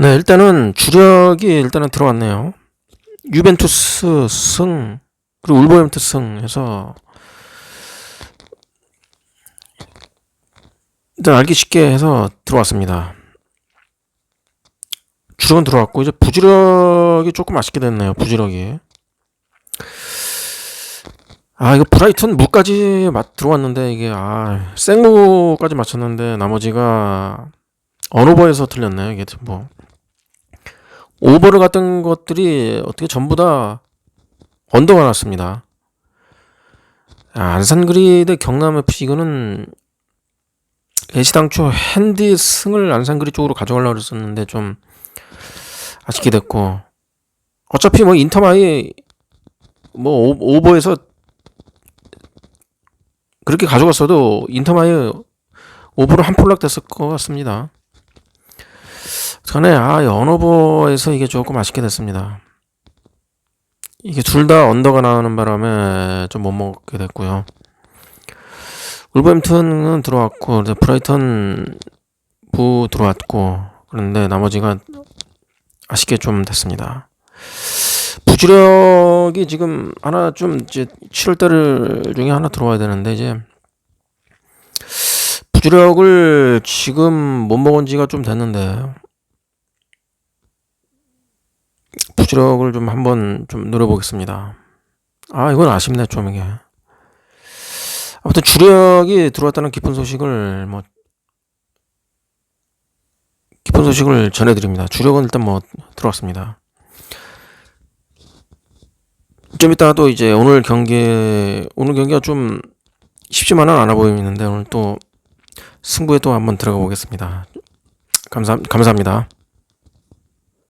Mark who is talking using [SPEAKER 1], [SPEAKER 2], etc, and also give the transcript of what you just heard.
[SPEAKER 1] 네, 일단은 주력이 일단은 들어왔네요. 유벤투스 승, 그리고 울버햄튼 승 해서 일단 알기 쉽게 해서 들어왔습니다. 주력은 들어왔고 이제 부주력이 조금 아쉽게 됐네요. 부주력이. 아 이거 브라이튼 무까지 맞 들어왔는데 이게 아 생무까지 맞췄는데 나머지가 언오버에서 틀렸네요. 이게 뭐 오버를 갔던 것들이 어떻게 전부 다 언더가 났습니다. 아, 안산그리 대 경남FC 이거는 애시당초 핸디 승을 안산그리 쪽으로 가져가려고 그랬었는데 좀 아쉽게 됐고 어차피 뭐 인터마이 뭐 오- 오버에서 그렇게 가져갔어도 인터마이 오버로 한 폴락 됐을 것 같습니다. 전에 아 언오버에서 이게 조금 아쉽게 됐습니다. 이게 둘 다 언더가 나오는 바람에 좀 못 먹게 됐고요. 울버햄튼은 들어왔고 이제 브라이턴 부 들어왔고 그런데 나머지가 아쉽게 좀 됐습니다. 부주력이 지금 하나 좀 이제 7월달 중에 하나 들어와야 되는데 이제 부주력을 지금 못 먹은 지가 좀 됐는데 부주력을 좀 한번 좀 노려보겠습니다. 아 이건 아쉽네 좀 이게. 아무튼 주력이 들어왔다는 기쁜 소식을 뭐 기쁜 소식을 전해드립니다. 주력은 일단 뭐 들어왔습니다. 좀 이따 또 이제 오늘 경기 오늘 경기가 좀 쉽지만은 않아 보이는데 오늘 또 승부에 또 한번 들어가 보겠습니다. 감사 감사합니다.